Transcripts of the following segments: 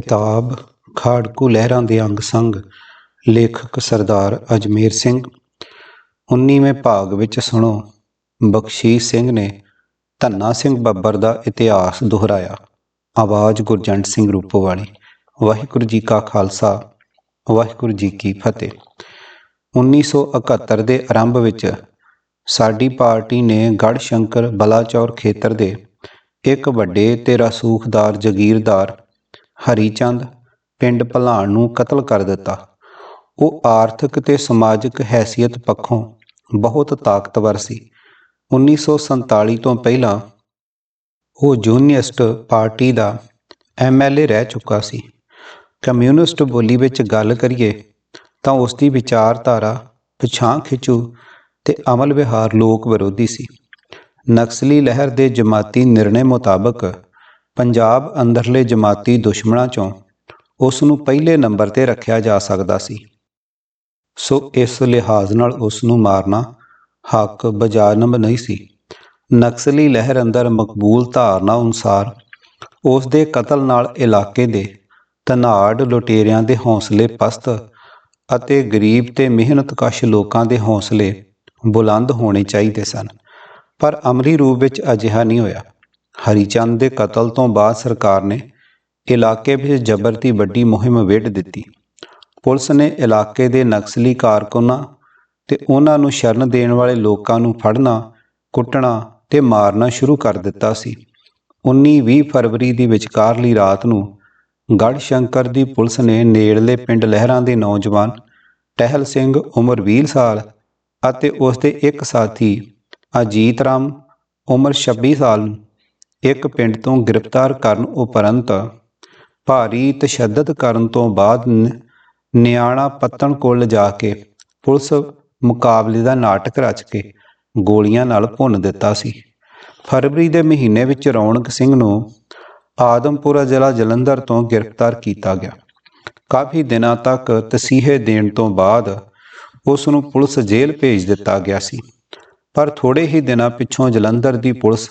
ਕਿਤਾਬ, ਖਾੜਕੂ ਲਹਿਰਾਂ ਦੇ ਅੰਗ ਸੰਗ, ਲੇਖਕ ਸਰਦਾਰ ਅਜਮੇਰ ਸਿੰਘ। 19ਵੇਂ ਭਾਗ ਵਿੱਚ ਸੁਣੋ, ਬਖਸ਼ੀਸ਼ ਸਿੰਘ ਨੇ ਧੰਨਾ ਸਿੰਘ ਬੱਬਰ ਦਾ ਇਤਿਹਾਸ ਦੁਹਰਾਇਆ। ਆਵਾਜ਼ ਗੁਰਜੰਟ ਸਿੰਘ ਰੂਪੋਵਾਲੀ। ਵਾਹਿਗੁਰੂ ਜੀ ਕਾ ਖਾਲਸਾ, ਵਾਹਿਗੁਰੂ ਜੀ ਕੀ ਫਤਿਹ। 1971 ਦੇ ਆਰੰਭ ਵਿੱਚ ਸਾਡੀ ਪਾਰਟੀ ਨੇ ਗੜ੍ਹ ਸ਼ੰਕਰ ਬਲਾਚੌਰ ਖੇਤਰ ਦੇ ਇੱਕ ਵੱਡੇ ਤੇ ਰਸੂਖਦਾਰ ਜ਼ਗੀਰਦਾਰ ਹਰੀਚੰਦ ਪਿੰਡ ਭਲਾਣ ਨੂੰ ਕਤਲ ਕਰ ਦਿੱਤਾ। ਉਹ ਆਰਥਿਕ ਤੇ ਸਮਾਜਿਕ ਹੈਸੀਅਤ ਪੱਖੋਂ ਬਹੁਤ ਤਾਕਤਵਰ ਸੀ। 1947 ਤੋਂ ਪਹਿਲਾਂ ਉਹ ਜੂਨੀਅਸਟ ਪਾਰਟੀ ਦਾ ਐਮਐਲਏ ਰਹਿ ਚੁੱਕਾ ਸੀ। ਕਮਿਊਨਿਸਟ ਬੋਲੀ ਵਿੱਚ ਗੱਲ ਕਰੀਏ ਤਾਂ ਉਸ ਦੀ ਵਿਚਾਰਧਾਰਾ ਪਛਾਂ ਖਿੱਚੂ ਤੇ ਅਮਲ ਵਿਹਾਰ ਲੋਕ ਵਿਰੋਧੀ ਸੀ। ਨਕਸਲੀ ਲਹਿਰ ਦੇ ਜਮਾਤੀ ਨਿਰਣੇ ਮੁਤਾਬਕ ਪੰਜਾਬ ਅੰਦਰਲੇ ਜਮਾਤੀ ਦੁਸ਼ਮਣਾਂ ਚੋਂ ਉਸ ਨੂੰ ਪਹਿਲੇ ਨੰਬਰ ਤੇ ਰੱਖਿਆ ਜਾ ਸਕਦਾ ਸੀ। ਸੋ ਇਸ ਲਿਹਾਜ਼ ਨਾਲ ਉਸ ਨੂੰ ਮਾਰਨਾ ਹੱਕ ਬਜਾਨਬ ਨਹੀਂ ਸੀ। ਨਕਸਲੀ ਲਹਿਰ ਅੰਦਰ ਮਕਬੂਲ ਧਾਰਨਾ ਅਨੁਸਾਰ ਉਸ ਦੇ ਕਤਲ ਨਾਲ ਇਲਾਕੇ ਦੇ ਤਨਾੜ ਲੁਟੇਰਿਆਂ ਦੇ ਹੌਸਲੇ ਪਸਤ ਅਤੇ ਗਰੀਬ ਤੇ ਮਿਹਨਤਕਸ਼ ਲੋਕਾਂ ਦੇ ਹੌਸਲੇ ਬੁਲੰਦ ਹੋਣੇ ਚਾਹੀਦੇ ਸਨ। ਪਰ ਅਮਲੀ ਰੂਪ ਵਿੱਚ ਅਜਿਹਾ ਨਹੀਂ ਹੋਇਆ। ਹਰੀਚੰਦ ਦੇ ਕਤਲ ਤੋਂ ਬਾਅਦ ਸਰਕਾਰ ਨੇ ਇਲਾਕੇ ਵਿੱਚ ਜ਼ਬਰ ਦੀ ਵੱਡੀ ਮੁਹਿੰਮ ਵਿੱਢ ਦਿੱਤੀ। ਪੁਲਿਸ ਨੇ ਇਲਾਕੇ ਦੇ ਨਕਸਲੀ ਕਾਰਕੁਨਾਂ ਤੇ ਉਹਨਾਂ ਨੂੰ ਸ਼ਰਨ ਦੇਣ ਵਾਲੇ ਲੋਕਾਂ ਨੂੰ ਫੜਨਾ, ਕੁੱਟਣਾ ਤੇ ਮਾਰਨਾ ਸ਼ੁਰੂ ਕਰ ਦਿੱਤਾ ਸੀ। 19-20 ਫਰਵਰੀ ਦੀ ਵਿਚਕਾਰਲੀ ਰਾਤ ਨੂੰ ਗੜ੍ਹ ਸ਼ੰਕਰ ਦੀ ਪੁਲਿਸ ਨੇ ਨੇੜਲੇ ਪਿੰਡ ਲਹਿਰਾਂ ਦੇ ਨੌਜਵਾਨ ਟਹਿਲ ਸਿੰਘ ਉਮਰ 20 ਸਾਲ ਅਤੇ ਉਸ ਦੇ ਇੱਕ ਸਾਥੀ ਅਜੀਤ ਰਾਮ ਉਮਰ 26 ਸਾਲ ਨੂੰ ਇੱਕ ਪਿੰਡ ਤੋਂ ਗ੍ਰਿਫਤਾਰ ਕਰਨ ਉਪਰੰਤ ਭਾਰੀ ਤਸ਼ੱਦਦ ਕਰਨ ਤੋਂ ਬਾਅਦ ਨਿਆਣਾ ਪੱਤਣ ਕੋਲ ਲਿਜਾ ਕੇ ਪੁਲਿਸ ਮੁਕਾਬਲੇ ਦਾ ਨਾਟਕ ਰਚ ਕੇ ਗੋਲੀਆਂ ਨਾਲ ਭੁੰਨ ਦਿੱਤਾ ਸੀ। ਫਰਵਰੀ ਦੇ ਮਹੀਨੇ ਵਿੱਚ ਰੌਣਕ ਸਿੰਘ ਨੂੰ ਆਦਮਪੁਰਾ ਜ਼ਿਲ੍ਹਾ ਜਲੰਧਰ ਤੋਂ ਗ੍ਰਿਫਤਾਰ ਕੀਤਾ ਗਿਆ। ਕਾਫੀ ਦਿਨਾਂ ਤੱਕ ਤਸੀਹੇ ਦੇਣ ਤੋਂ ਬਾਅਦ ਉਸ ਨੂੰ ਪੁਲਿਸ ਜੇਲ੍ਹ ਭੇਜ ਦਿੱਤਾ ਗਿਆ ਸੀ। ਪਰ ਥੋੜੇ ਹੀ ਦਿਨਾਂ ਪਿੱਛੋਂ ਜਲੰਧਰ ਦੀ ਪੁਲਿਸ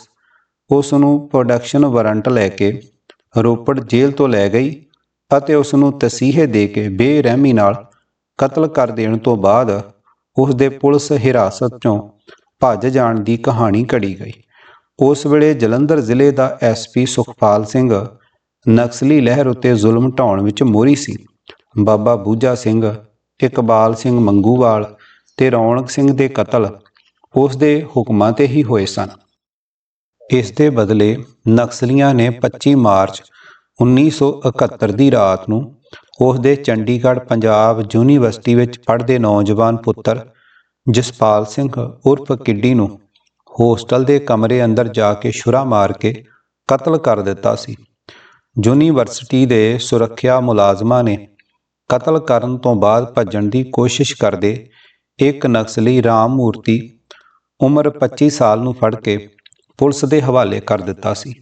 ਉਸ ਨੂੰ ਪ੍ਰੋਡਕਸ਼ਨ ਵਾਰੰਟ ਲੈ ਕੇ ਰੋਪੜ ਜੇਲ੍ਹ ਤੋਂ ਲੈ ਗਈ ਅਤੇ ਉਸ ਨੂੰ ਤਸੀਹੇ ਦੇ ਕੇ ਬੇਰਹਿਮੀ ਨਾਲ ਕਤਲ ਕਰ ਦੇਣ ਤੋਂ ਬਾਅਦ ਉਸ ਦੇ ਪੁਲਿਸ ਹਿਰਾਸਤ ਚੋਂ ਭੱਜ ਜਾਣ ਦੀ ਕਹਾਣੀ ਘੜੀ ਗਈ। ਉਸ ਵੇਲੇ ਜਲੰਧਰ ਜ਼ਿਲ੍ਹੇ ਦਾ ਐਸਪੀ ਸੁਖਪਾਲ ਸਿੰਘ ਨਕਸਲੀ ਲਹਿਰ ਉੱਤੇ ਜ਼ੁਲਮ ਢਾਉਣ ਵਿੱਚ ਮੋਹਰੀ ਸੀ। ਬਾਬਾ ਬੂਝਾ ਸਿੰਘ, ਇਕਬਾਲ ਸਿੰਘ ਮੰਗੂਵਾਲ ਤੇ ਰੌਣਕ ਸਿੰਘ ਦੇ ਕਤਲ ਉਸ ਦੇ ਹੁਕਮਾਂ ਤੇ ਹੀ ਹੋਏ ਸਨ। ਇਸ ਦੇ ਬਦਲੇ ਨਕਸਲੀਆਂ ਨੇ 25 ਮਾਰਚ 1971 ਦੀ ਰਾਤ ਨੂੰ ਉਸ ਦੇ ਚੰਡੀਗੜ੍ਹ ਪੰਜਾਬ ਯੂਨੀਵਰਸਿਟੀ ਵਿੱਚ ਪੜ੍ਹਦੇ ਨੌਜਵਾਨ ਪੁੱਤਰ ਜਸਪਾਲ ਸਿੰਘ ਉਰਫ ਕਿੱਡੀ ਨੂੰ ਹੋਸਟਲ ਦੇ ਕਮਰੇ ਅੰਦਰ ਜਾ ਕੇ ਛੁਰਾ ਮਾਰ ਕੇ ਕਤਲ ਕਰ ਦਿੱਤਾ ਸੀ। ਯੂਨੀਵਰਸਿਟੀ ਦੇ ਸੁਰੱਖਿਆ ਮੁਲਾਜ਼ਮਾਂ ਨੇ ਕਤਲ ਕਰਨ ਤੋਂ ਬਾਅਦ ਭੱਜਣ ਦੀ ਕੋਸ਼ਿਸ਼ ਕਰਦੇ ਇੱਕ ਨਕਸਲੀ ਰਾਮ ਮੂਰਤੀ ਉਮਰ 25 ਸਾਲ ਨੂੰ ਫੜ ਕੇ ਪੁਲਿਸ ਦੇ ਹਵਾਲੇ ਕਰ ਦਿੱਤਾ ਸੀ।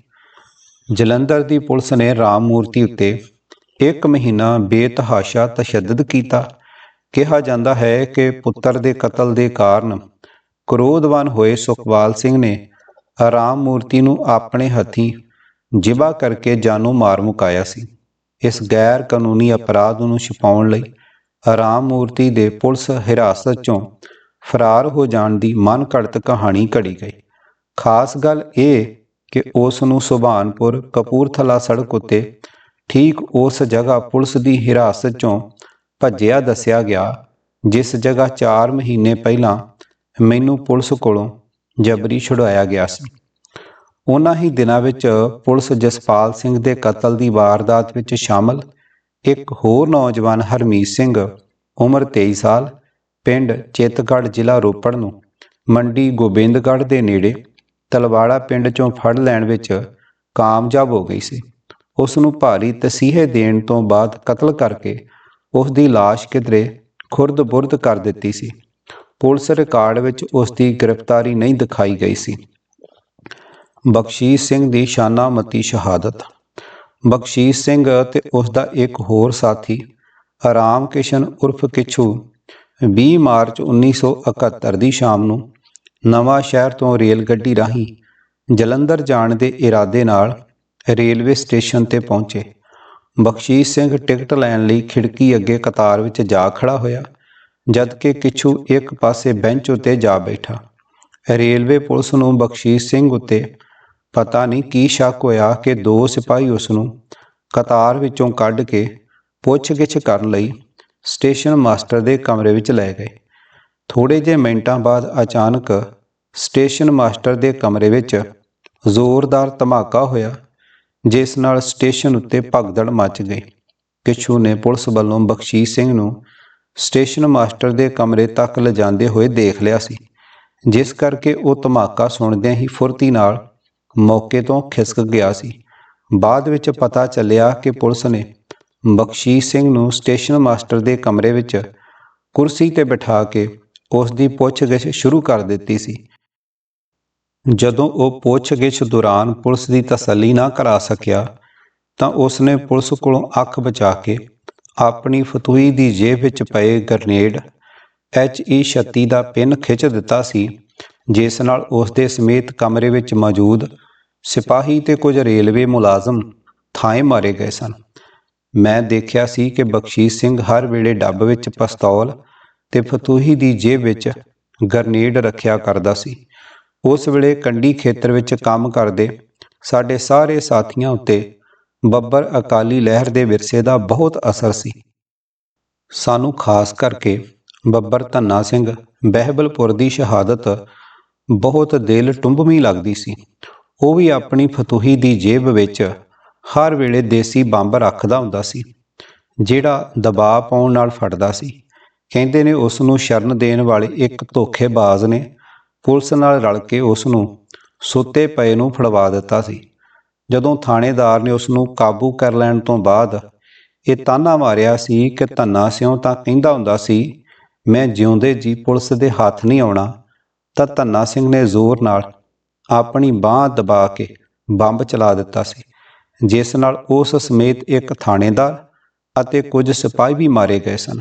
ਜਲੰਧਰ ਦੀ ਪੁਲਿਸ ਨੇ ਰਾਮ ਮੂਰਤੀ ਉੱਤੇ ਇੱਕ ਮਹੀਨਾ ਬੇਤਹਾਸ਼ਾ ਤਸ਼ੱਦਦ ਕੀਤਾ। ਕਿਹਾ ਜਾਂਦਾ ਹੈ ਕਿ ਪੁੱਤਰ ਦੇ ਕਤਲ ਦੇ ਕਾਰਨ ਕ੍ਰੋਧਵਾਨ ਹੋਏ ਸੁਖਵਾਲ ਸਿੰਘ ਨੇ ਰਾਮ ਮੂਰਤੀ ਨੂੰ ਆਪਣੇ ਹੱਥੀਂ ਜਿਬਾ ਕਰਕੇ ਜਾਨੋਂ ਮਾਰ ਮੁਕਾਇਆ ਸੀ। ਇਸ ਗੈਰ ਕਾਨੂੰਨੀ ਅਪਰਾਧ ਨੂੰ ਛੁਪਾਉਣ ਲਈ ਰਾਮ ਮੂਰਤੀ ਦੇ ਪੁਲਿਸ ਹਿਰਾਸਤ ਚੋਂ ਫਰਾਰ ਹੋ ਜਾਣ ਦੀ ਮਨ ਘੜਤ ਕਹਾਣੀ ਘੜੀ ਗਈ। ਖਾਸ ਗੱਲ ਇਹ ਕਿ ਉਸ ਨੂੰ ਸੁਭਾਨਪੁਰ ਕਪੂਰਥਲਾ ਸੜਕ ਉੱਤੇ ਠੀਕ ਉਸ ਜਗ੍ਹਾ ਪੁਲਿਸ ਦੀ ਹਿਰਾਸਤ ਚੋਂ ਭੱਜਿਆ ਦੱਸਿਆ ਗਿਆ, ਜਿਸ ਜਗ੍ਹਾ 4 ਮਹੀਨੇ ਪਹਿਲਾਂ ਮੈਨੂੰ ਪੁਲਿਸ ਕੋਲੋਂ ਜਬਰੀ ਛੁਡਾਇਆ ਗਿਆ ਸੀ। ਉਹਨਾਂ ਹੀ ਦਿਨਾਂ ਵਿੱਚ ਪੁਲਿਸ ਜਸਪਾਲ ਸਿੰਘ ਦੇ ਕਤਲ ਦੀ ਵਾਰਦਾਤ ਵਿੱਚ ਸ਼ਾਮਲ ਇੱਕ ਹੋਰ ਨੌਜਵਾਨ ਹਰਮੀਤ ਸਿੰਘ, ਉਮਰ 23 ਸਾਲ, ਪਿੰਡ ਚਿੱਤਗੜ੍ਹ ਜ਼ਿਲ੍ਹਾ ਰੋਪੜ ਨੂੰ, ਮੰਡੀ ਗੋਬਿੰਦਗੜ੍ਹ ਦੇ ਨੇੜੇ ਤਲਵਾੜਾ ਪਿੰਡ ਚੋਂ ਫੜ ਲੈਣ ਵਿੱਚ ਕਾਮਯਾਬ ਹੋ ਗਈ ਸੀ। ਉਸ ਨੂੰ ਭਾਰੀ ਤਸੀਹੇ ਦੇਣ ਤੋਂ ਬਾਅਦ ਕਤਲ ਕਰਕੇ ਉਸ ਦੀ লাশ ਕਿਧਰੇ ਖੁਰਦ-ਬੁਰਦ ਕਰ ਦਿੱਤੀ ਸੀ। ਪੁਲਿਸ ਰਿਕਾਰਡ ਵਿੱਚ ਉਸ ਦੀ ਗ੍ਰਿਫਤਾਰੀ ਨਹੀਂ ਦਿਖਾਈ ਗਈ ਸੀ। ਬਖਸ਼ੀਸ਼ ਸਿੰਘ ਦੀ ਸ਼ਾਨਾਮਤੀ ਸ਼ਹਾਦਤ। ਬਖਸ਼ੀਸ਼ ਸਿੰਘ ਤੇ ਉਸ ਦਾ ਇੱਕ ਹੋਰ ਸਾਥੀ ਰਾਮ ਕਿਸ਼ਨ ਉਰਫ ਕਿਛੂ 20 ਮਾਰਚ 1971 ਦੀ ਸ਼ਾਮ ਨੂੰ ਨਵਾਂ ਸ਼ਹਿਰ ਤੋਂ ਰੇਲ ਗੱਡੀ ਰਾਹੀਂ ਜਲੰਧਰ ਜਾਣ ਦੇ ਇਰਾਦੇ ਨਾਲ ਰੇਲਵੇ ਸਟੇਸ਼ਨ ਤੇ ਪਹੁੰਚੇ। ਬਖਸ਼ੀਸ਼ ਸਿੰਘ ਟਿਕਟ ਲੈਣ ਲਈ ਖਿੜਕੀ ਅੱਗੇ ਕਤਾਰ ਵਿੱਚ ਜਾ ਖੜਾ ਹੋਇਆ ਜਦ ਕਿ ਕਿਛੂ ਇੱਕ ਪਾਸੇ ਬੈਂਚ ਉੱਤੇ ਜਾ ਬੈਠਾ। ਰੇਲਵੇ ਪੁਲਿਸ ਨੂੰ ਬਖਸ਼ੀਸ਼ ਸਿੰਘ ਉੱਤੇ ਪਤਾ ਨਹੀਂ ਕੀ ਸ਼ੱਕ ਹੋਇਆ ਕਿ ਦੋ ਸਿਪਾਹੀ ਉਸ ਨੂੰ ਕਤਾਰ ਵਿੱਚੋਂ ਕੱਢ ਕੇ ਪੁੱਛਗਿੱਛ ਕਰਨ ਲਈ ਸਟੇਸ਼ਨ ਮਾਸਟਰ ਦੇ ਕਮਰੇ ਵਿੱਚ ਲੈ ਗਏ। ਥੋੜੇ ਜਿਹੇ ਮਿੰਟਾਂ ਬਾਅਦ ਅਚਾਨਕ ਸਟੇਸ਼ਨ ਮਾਸਟਰ ਦੇ ਕਮਰੇ ਵਿੱਚ ਜ਼ੋਰਦਾਰ ਧਮਾਕਾ ਹੋਇਆ, ਜਿਸ ਨਾਲ ਸਟੇਸ਼ਨ ਉੱਤੇ ਭਗਦੜ ਮਚ ਗਈ। ਕਿਛੂ ਨੇ ਪੁਲਿਸ ਵੱਲੋਂ ਬਖਸ਼ੀਸ਼ ਸਿੰਘ ਨੂੰ ਸਟੇਸ਼ਨ ਮਾਸਟਰ ਦੇ ਕਮਰੇ ਤੱਕ ਲਿਜਾਂਦੇ ਹੋਏ ਦੇਖ ਲਿਆ ਸੀ, ਜਿਸ ਕਰਕੇ ਉਹ ਧਮਾਕਾ ਸੁਣਦਿਆਂ ਹੀ ਫੁਰਤੀ ਨਾਲ ਮੌਕੇ ਤੋਂ ਖਿਸਕ ਗਿਆ ਸੀ। ਬਾਅਦ ਵਿੱਚ ਪਤਾ ਚੱਲਿਆ ਕਿ ਪੁਲਿਸ ਨੇ ਬਖਸ਼ੀਸ਼ ਸਿੰਘ ਨੂੰ ਸਟੇਸ਼ਨ ਮਾਸਟਰ ਦੇ ਕਮਰੇ ਵਿੱਚ ਕੁਰਸੀ ਤੇ ਬਿਠਾ ਕੇ ਉਸ ਦੀ ਪੁੱਛਗਿੱਛ ਸ਼ੁਰੂ ਕਰ ਦਿੱਤੀ ਸੀ। ਜਦੋਂ ਉਹ ਪੁੱਛਗਿੱਛ ਦੌਰਾਨ ਪੁਲਿਸ ਦੀ ਤਸੱਲੀ ਨਾ ਕਰਾ ਸਕਿਆ, ਤਾਂ ਉਸ ਨੇ ਪੁਲਿਸ ਕੋਲੋਂ ਅੱਖ ਬਚਾ ਕੇ ਆਪਣੀ ਫਤੂਈ ਦੀ ਜੇਬ ਵਿੱਚ ਪਏ ਗ੍ਰਨੇਡ HE 36 ਦਾ ਪਿੰਨ ਖਿੱਚ ਦਿੱਤਾ ਸੀ, ਜਿਸ ਨਾਲ ਉਸ ਦੇ ਸਮੇਤ ਕਮਰੇ ਵਿੱਚ ਮੌਜੂਦ ਸਿਪਾਹੀ ਤੇ ਕੁਝ ਰੇਲਵੇ ਮੁਲਾਜ਼ਮ ਥਾਂ ਮਾਰੇ ਗਏ ਸਨ। ਮੈਂ ਦੇਖਿਆ ਸੀ ਕਿ ਬਖਸ਼ੀਸ਼ ਸਿੰਘ ਹਰ ਵੇਲੇ ਡੱਬ ਵਿੱਚ ਪਿਸਤੌਲ ਤੇ ਫਤੂਹੀ ਦੀ ਜੇਬ ਵਿੱਚ ਗਰਨੇਡ ਰੱਖਿਆ ਕਰਦਾ ਸੀ। ਉਸ ਵੇਲੇ ਕੰਡੀ ਖੇਤਰ ਵਿੱਚ ਕੰਮ ਕਰਦੇ ਸਾਡੇ ਸਾਰੇ ਸਾਥੀਆਂ ਉੱਤੇ ਬੱਬਰ ਅਕਾਲੀ ਲਹਿਰ ਦੇ ਵਿਰਸੇ ਦਾ ਬਹੁਤ ਅਸਰ ਸੀ। ਸਾਨੂੰ ਖਾਸ ਕਰਕੇ ਬੱਬਰ ਧੰਨਾ ਸਿੰਘ ਬਹਿਬਲਪੁਰ ਦੀ ਸ਼ਹਾਦਤ ਬਹੁਤ ਦਿਲ ਟੁੰਬਵੀਂ ਲੱਗਦੀ ਸੀ। ਉਹ ਵੀ ਆਪਣੀ ਫਤੂਹੀ ਦੀ ਜੇਬ ਵਿੱਚ ਹਰ ਵੇਲੇ ਦੇਸੀ ਬੰਬ ਰੱਖਦਾ ਹੁੰਦਾ ਸੀ, ਜਿਹੜਾ ਦਬਾਅ ਪਾਉਣ ਨਾਲ ਫਟਦਾ ਸੀ। ਕਹਿੰਦੇ ਨੇ ਉਸ ਨੂੰ ਸ਼ਰਨ ਦੇਣ ਵਾਲੇ ਇੱਕ ਧੋਖੇਬਾਜ਼ ਨੇ। ਪੁਲਿਸ ਨਾਲ ਰਲ ਕੇ ਉਸ ਨੂੰ ਸੁੱਤੇ ਪਏ ਨੂੰ ਫੜਵਾ ਦਿੱਤਾ ਸੀ। ਜਦੋਂ ਥਾਣੇਦਾਰ ਨੇ ਉਸ ਨੂੰ ਕਾਬੂ ਕਰ ਲੈਣ ਤੋਂ ਬਾਅਦ ਇਹ ਤਾਨਾ ਮਾਰਿਆ ਸੀ ਕਿ ਧੰਨਾ ਸਿਉ ਤਾਂ ਕਹਿੰਦਾ ਹੁੰਦਾ ਸੀ, ਮੈਂ ਜਿਉਂਦੇ ਜੀ ਪੁਲਿਸ ਦੇ ਹੱਥ ਨਹੀਂ ਆਉਣਾ ਤਾਂ ਧੰਨਾ ਸਿੰਘ ਨੇ ਜ਼ੋਰ ਨਾਲ ਆਪਣੀ ਬਾਹ ਦਬਾ ਕੇ ਬੰਬ ਚਲਾ ਦਿੱਤਾ ਸੀ, ਜਿਸ ਨਾਲ ਉਸ ਸਮੇਤ ਇੱਕ ਥਾਣੇਦਾਰ ਅਤੇ ਕੁਝ ਸਿਪਾਹੀ ਵੀ ਮਾਰੇ ਗਏ ਸਨ।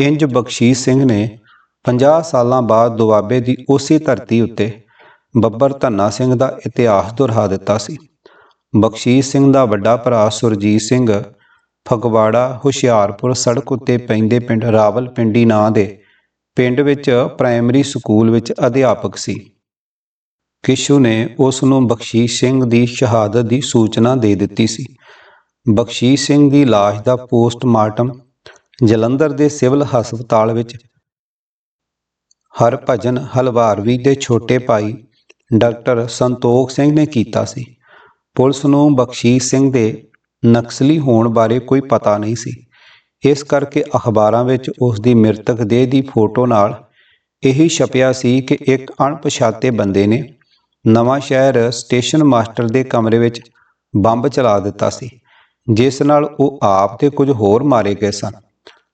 ਇੰਜ ਬਖਸ਼ੀਸ਼ ਸਿੰਘ ਨੇ 50 ਸਾਲਾਂ ਬਾਅਦ ਦੁਆਬੇ ਦੀ ਉਸੇ ਧਰਤੀ ਉੱਤੇ ਬੱਬਰ ਧੰਨਾ ਸਿੰਘ ਦਾ ਇਤਿਹਾਸ ਦੁਹਰਾ ਦਿੱਤਾ ਸੀ। ਬਖਸ਼ੀਸ਼ ਸਿੰਘ ਦਾ ਵੱਡਾ ਭਰਾ ਸੁਰਜੀਤ ਸਿੰਘ ਫਗਵਾੜਾ, ਹੁਸ਼ਿਆਰਪੁਰ ਸੜਕ ਉੱਤੇ ਪੈਂਦੇ ਪਿੰਡ ਰਾਵਲਪਿੰਡੀ ਨਾਂ ਦੇ ਪਿੰਡ ਵਿੱਚ ਪ੍ਰਾਇਮਰੀ ਸਕੂਲ ਵਿੱਚ ਅਧਿਆਪਕ ਸੀ। ਕਿਸ਼ੂ ਨੇ ਉਸ ਨੂੰ ਬਖਸ਼ੀਸ਼ ਸਿੰਘ ਦੀ ਸ਼ਹਾਦਤ ਦੀ ਸੂਚਨਾ ਦੇ ਦਿੱਤੀ ਸੀ। ਬਖਸ਼ੀਸ਼ ਸਿੰਘ ਦੀ ਲਾਸ਼ ਦਾ ਪੋਸਟਮਾਰਟਮ ਜਲੰਧਰ ਦੇ ਸਿਵਲ ਹਸਪਤਾਲ ਵਿੱਚ ਹਰਭਜਨ ਹਲਵਾਰਵੀ ਦੇ ਛੋਟੇ ਭਾਈ ਡਾਕਟਰ ਸੰਤੋਖ ਸਿੰਘ ਨੇ ਕੀਤਾ ਸੀ। ਪੁਲਿਸ ਨੂੰ ਬਖਸ਼ੀਸ਼ ਸਿੰਘ ਦੇ ਨਕਸਲੀ ਹੋਣ ਬਾਰੇ ਕੋਈ ਪਤਾ ਨਹੀਂ ਸੀ। ਇਸ ਕਰਕੇ ਅਖਬਾਰਾਂ ਵਿੱਚ ਉਸ ਦੀ ਮ੍ਰਿਤਕ ਦੇਹ ਦੀ ਫੋਟੋ ਨਾਲ ਇਹੀ ਛਪਿਆ ਸੀ ਕਿ ਇੱਕ ਅਣਪਛਾਤੇ ਬੰਦੇ ਨੇ ਨਵਾਂ ਸ਼ਹਿਰ ਸਟੇਸ਼ਨ ਮਾਸਟਰ ਦੇ ਕਮਰੇ ਵਿੱਚ ਬੰਬ ਚਲਾ ਦਿੱਤਾ ਸੀ, ਜਿਸ ਨਾਲ ਉਹ ਆਪ ਤੇ ਕੁਝ ਹੋਰ ਮਾਰੇ ਗਏ ਸਨ।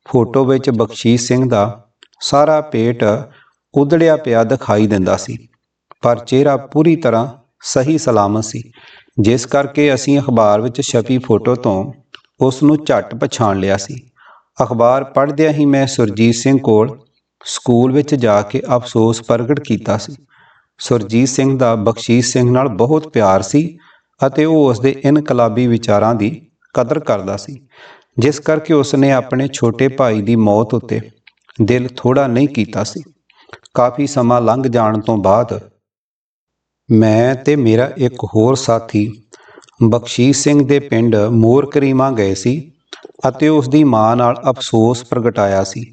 ਫੋਟੋ ਵਿੱਚ ਬਖਸ਼ੀਸ਼ ਸਿੰਘ ਦਾ ਸਾਰਾ ਪੇਟ ਉਧੜਿਆ ਪਿਆ ਦਿਖਾਈ ਦਿੰਦਾ ਸੀ, ਪਰ ਚਿਹਰਾ ਪੂਰੀ ਤਰ੍ਹਾਂ ਸਹੀ ਸਲਾਮਤ ਸੀ, ਜਿਸ ਕਰਕੇ ਅਸੀਂ ਅਖਬਾਰ ਵਿੱਚ ਛਪੀ ਫੋਟੋ ਤੋਂ ਉਸ ਨੂੰ ਝੱਟ ਪਛਾਣ ਲਿਆ ਸੀ। ਅਖਬਾਰ ਪੜ੍ਹਦਿਆਂ ਹੀ ਮੈਂ ਸੁਰਜੀਤ ਸਿੰਘ ਕੋਲ ਸਕੂਲ ਵਿੱਚ ਜਾ ਕੇ ਅਫਸੋਸ ਪ੍ਰਗਟ ਕੀਤਾ ਸੀ। ਸੁਰਜੀਤ ਸਿੰਘ ਦਾ ਬਖਸ਼ੀਸ਼ ਸਿੰਘ ਨਾਲ ਬਹੁਤ ਪਿਆਰ ਸੀ ਅਤੇ ਉਹ ਉਸ ਦੇ ਇਨਕਲਾਬੀ ਵਿਚਾਰਾਂ ਦੀ ਕਦਰ ਕਰਦਾ ਸੀ। ਜਿਸ ਕਰਕੇ ਉਸ ਨੇ ਆਪਣੇ ਛੋਟੇ ਭਾਈ ਦੀ ਮੌਤ ਉੱਤੇ ਦਿਲ ਥੋੜਾ ਨਹੀਂ ਕੀਤਾ ਸੀ। ਕਾਫੀ ਸਮਾਂ ਲੰਘ ਜਾਣ ਤੋਂ ਬਾਅਦ ਮੈਂ ਤੇ ਮੇਰਾ ਇੱਕ ਹੋਰ ਸਾਥੀ ਬਖਸ਼ੀਸ਼ ਸਿੰਘ ਦੇ ਪਿੰਡ ਮੋਰ ਕਰੀਮਾ ਗਏ ਸੀ ਅਤੇ ਉਸ ਦੀ ਮਾਂ ਨਾਲ ਅਫਸੋਸ ਪ੍ਰਗਟਾਇਆ ਸੀ।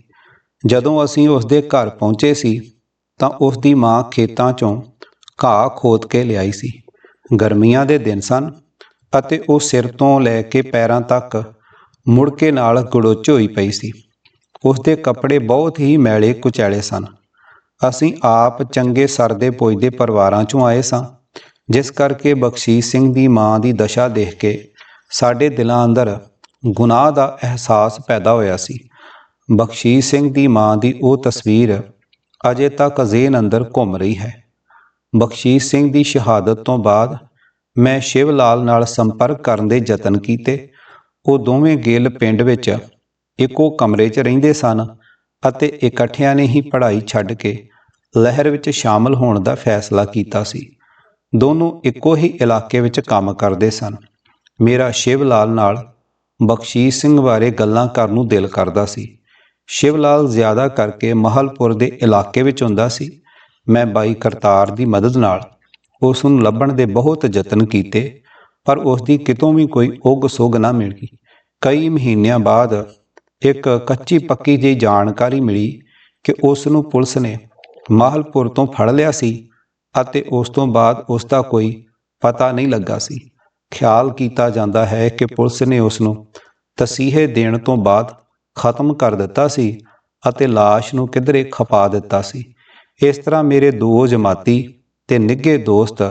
ਜਦੋਂ ਅਸੀਂ ਉਸ ਦੇ ਘਰ ਪਹੁੰਚੇ ਸੀ ਤਾਂ ਉਸ ਦੀ ਮਾਂ ਖੇਤਾਂ 'ਚੋਂ ਘਾਹ ਖੋਦ ਕੇ ਲਿਆਈ ਸੀ। ਗਰਮੀਆਂ ਦੇ ਦਿਨ ਸਨ ਅਤੇ ਉਹ ਸਿਰ ਤੋਂ ਲੈ ਕੇ ਪੈਰਾਂ ਤੱਕ ਮੁੜਕੇ ਨਾਲ ਗੜੋਚ ਪਈ ਸੀ। ਉਸ ਦੇ ਕੱਪੜੇ ਬਹੁਤ ਹੀ ਮੈਲੇ ਕੁਚੈਲੇ ਸਨ। ਅਸੀਂ ਆਪ ਚੰਗੇ ਸਰਦੇ ਪੁੱਜਦੇ ਪਰਿਵਾਰਾਂ ਚੋਂ ਆਏ ਸਾਂ। ਜਿਸ ਕਰਕੇ ਬਖਸ਼ੀਸ਼ ਸਿੰਘ ਦੀ ਮਾਂ ਦੀ ਦਸ਼ਾ ਦੇਖ ਕੇ ਸਾਡੇ ਦਿਲਾਂ ਅੰਦਰ ਗੁਨਾਹ ਦਾ ਅਹਿਸਾਸ ਪੈਦਾ ਹੋਇਆ ਸੀ। ਬਖਸ਼ੀਸ਼ ਸਿੰਘ ਦੀ ਮਾਂ ਦੀ ਉਹ ਤਸਵੀਰ ਅਜੇ ਤੱਕ ਜ਼ੇਨ ਅੰਦਰ ਘੁੰਮ ਰਹੀ ਹੈ। ਬਖਸ਼ੀਸ਼ ਸਿੰਘ ਦੀ ਸ਼ਹਾਦਤ ਤੋਂ ਬਾਅਦ ਮੈਂ ਸ਼ਿਵ ਲਾਲ ਨਾਲ ਸੰਪਰਕ ਕਰਨ ਦੇ ਯਤਨ ਕੀਤੇ। ਉਹ ਦੋਵੇਂ ਗਿੱਲ ਪਿੰਡ ਵਿੱਚ ਇੱਕੋ ਕਮਰੇ 'ਚ ਰਹਿੰਦੇ ਸਨ ਅਤੇ ਇਕੱਠਿਆਂ ਨੇ ਹੀ ਪੜ੍ਹਾਈ ਛੱਡ ਕੇ ਲਹਿਰ ਵਿੱਚ ਸ਼ਾਮਲ ਹੋਣ ਦਾ ਫੈਸਲਾ ਕੀਤਾ ਸੀ। ਦੋਨੋਂ ਇੱਕੋ ਹੀ ਇਲਾਕੇ ਵਿੱਚ ਕੰਮ ਕਰਦੇ ਸਨ। ਮੇਰਾ ਸ਼ਿਵ ਲਾਲ ਨਾਲ ਬਖਸ਼ੀਸ਼ ਸਿੰਘ ਬਾਰੇ ਗੱਲਾਂ ਕਰਨ ਨੂੰ ਦਿਲ ਕਰਦਾ ਸੀ। ਸ਼ਿਵ ਲਾਲ ਜ਼ਿਆਦਾ ਕਰਕੇ ਮਹਲਪੁਰ ਦੇ ਇਲਾਕੇ ਵਿੱਚ ਹੁੰਦਾ ਸੀ। ਮੈਂ ਬਾਈ ਕਰਤਾਰ ਦੀ ਮਦਦ ਨਾਲ ਉਸ ਨੂੰ ਲੱਭਣ ਦੇ ਬਹੁਤ ਯਤਨ ਕੀਤੇ ਪਰ ਉਸ ਦੀ ਕਿਤੋਂ ਵੀ ਕੋਈ ਉਗ ਸੁਗ ਨਾ ਮਿਲੀ ਕਈ ਮਹੀਨਿਆਂ ਬਾਅਦ ਇੱਕ ਕੱਚੀ ਪੱਕੀ ਜਿਹੀ ਜਾਣਕਾਰੀ ਮਿਲੀ ਕਿ ਉਸ ਨੂੰ ਪੁਲਿਸ ਨੇ ਮਾਹਲਪੁਰ ਤੋਂ ਫੜ ਲਿਆ ਸੀ ਅਤੇ ਉਸ ਤੋਂ ਬਾਅਦ ਉਸ ਦਾ ਕੋਈ ਪਤਾ ਨਹੀਂ ਲੱਗਾ ਸੀ। ਖਿਆਲ ਕੀਤਾ ਜਾਂਦਾ ਹੈ ਕਿ ਪੁਲਿਸ ਨੇ ਉਸ ਨੂੰ ਤਸੀਹੇ ਦੇਣ ਤੋਂ ਬਾਅਦ ਖਤਮ ਕਰ ਦਿੱਤਾ ਸੀ ਅਤੇ লাশ ਨੂੰ ਕਿਧਰੇ ਖਪਾ ਦਿੱਤਾ ਸੀ। ਇਸ ਤਰ੍ਹਾਂ ਮੇਰੇ ਦੋ ਜਮਾਤੀ ਤੇ ਨਿੱਘੇ ਦੋਸਤ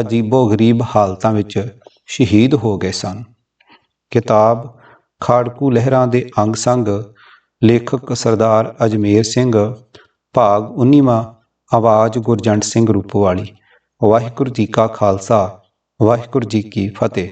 ਅਜੀਬੋ-ਗਰੀਬ ਹਾਲਤਾਂ ਵਿੱਚ ਸ਼ਹੀਦ ਹੋ ਗਏ ਸਨ। ਕਿਤਾਬ, ਖਾੜਕੂ ਲਹਿਰਾਂ ਦੇ ਅੰਗ ਸੰਗ, ਲੇਖਕ ਸਰਦਾਰ ਅਜਮੇਰ ਸਿੰਘ, ਭਾਗ 19ਵਾਂ ਆਵਾਜ਼ ਗੁਰਜੰਟ ਸਿੰਘ ਰੂਪਵਾਲੀ। ਵਾਹਿਗੁਰੂ ਜੀ ਕਾ ਖਾਲਸਾ, ਵਾਹਿਗੁਰੂ ਜੀ ਕੀ ਫਤਿਹ।